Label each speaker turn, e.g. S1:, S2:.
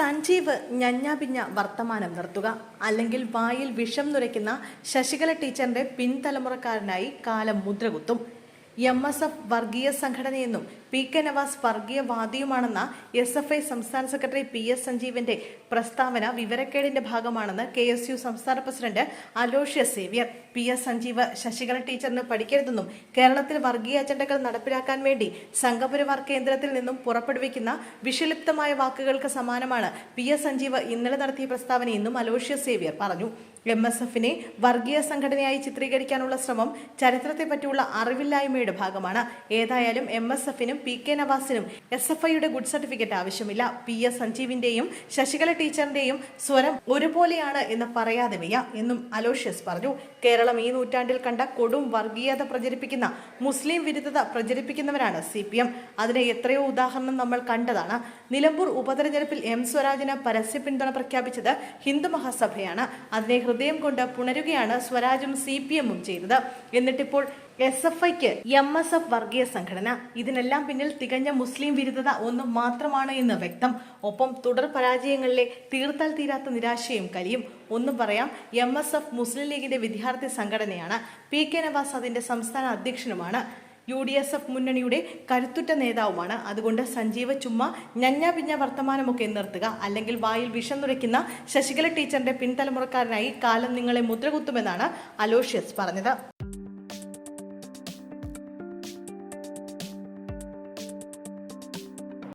S1: സഞ്ജീവ് ഞഞ്ഞാപിഞ്ഞ വർത്തമാനം നിർത്തുക. അല്ലെങ്കിൽ വായിൽ വിഷം നുരയ്ക്കുന്ന ശശികല ടീച്ചറിന്റെ പിൻതലമുറക്കാരനായി കാലം മുദ്രകുത്തും. എം എസ് എഫ് വർഗീയ സംഘടനയെന്നും പി കെ നവാസ് വർഗീയവാദിയുമാണെന്ന എസ് എഫ് ഐ സംസ്ഥാന സെക്രട്ടറി പി എസ് സഞ്ജീവിന്റെ പ്രസ്താവന വിവരക്കേടിന്റെ ഭാഗമാണെന്ന് കെ എസ് യു സംസ്ഥാന president Aloshya Xavier. P S Sanjeev Sasikala ടീച്ചറിന് പഠിക്കരുതെന്നും കേരളത്തിൽ വർഗീയ അജണ്ടകൾ നടപ്പിലാക്കാൻ വേണ്ടി സംഘപരിവാർ കേന്ദ്രത്തിൽ നിന്നും പുറപ്പെടുവിക്കുന്ന വിഷലിപ്തമായ വാക്കുകൾക്ക് സമാനമാണ് പി എസ് സഞ്ജീവ് ഇന്നലെ നടത്തിയ പ്രസ്താവന പ്രസ്താവനയെന്നും അലോഷ്യ സേവ്യർ പറഞ്ഞു. എം എസ് എഫിനെ വർഗീയ സംഘടനയായി ചിത്രീകരിക്കാനുള്ള ശ്രമം ചരിത്രത്തെ പറ്റിയുള്ള അറിവില്ലായ്മയുടെ ഭാഗമാണ്. ഏതായാലും എം എസ് എഫിനും പി കെ നവാസിനും എസ് എഫ് ഐയുടെ ഗുഡ് സർട്ടിഫിക്കറ്റ് ആവശ്യമില്ല. പി എസ് സഞ്ജീവിന്റെയും ശശികല ടീച്ചറിന്റെയും സ്വരം ഒരുപോലെയാണ് എന്ന് പറയാതെ വയ്യ എന്നും അലോഷ്യസ് പറഞ്ഞു. കേരളം ഈ നൂറ്റാണ്ടിൽ കണ്ട കൊടും വർഗീയത പ്രചരിപ്പിക്കുന്ന മുസ്ലിം വിരുദ്ധത പ്രചരിപ്പിക്കുന്നവരാണ് സി പി എം. അതിന് എത്രയോ ഉദാഹരണം നമ്മൾ കണ്ടതാണ്. നിലമ്പൂർ ഉപതെരഞ്ഞെടുപ്പിൽ എം സ്വരാജിന് പരസ്യ പിന്തുണ പ്രഖ്യാപിച്ചത് ഹിന്ദു മഹാസഭയാണ്. അതിനെ ഹൃദയം കൊണ്ട് പുണരുകയാണ് സ്വരാജും സി പി എമ്മും ചെയ്തത്. എന്നിട്ടിപ്പോൾ എസ് എഫ് ഐക്ക് എം എസ് എഫ് വർഗീയ സംഘടന. ഇതിനെല്ലാം പിന്നിൽ തികഞ്ഞ മുസ്ലിം വിരുദ്ധത ഒന്നും മാത്രമാണ് എന്ന് വ്യക്തം. ഒപ്പം തുടർ പരാജയങ്ങളിലെ തീർത്താൽ തീരാത്ത നിരാശയും കലിയും. ഒന്നും പറയാം എം എസ് എഫ് മുസ്ലിം ലീഗിന്റെ വിദ്യാർത്ഥി സംഘടനയാണ്. പി കെ നവാസ് അതിന്റെ സംസ്ഥാന അധ്യക്ഷനുമാണ്. യു ഡി എസ് എഫ് മുന്നണിയുടെ കരുത്തുറ്റ നേതാവുമാണ്. അതുകൊണ്ട് സഞ്ജീവ ചുമ്മ ഞഞ്ഞ പിഞ്ഞ വർത്തമാനമൊക്കെ നിർത്തുക. അല്ലെങ്കിൽ വായിൽ വിഷം നുരയ്ക്കുന്ന ശശികല ടീച്ചറിന്റെ പിൻതലമുറക്കാരനായി കാലം നിങ്ങളെ മുദ്രകുത്തുമെന്നാണ് അലോഷ്യസ് പറഞ്ഞത്.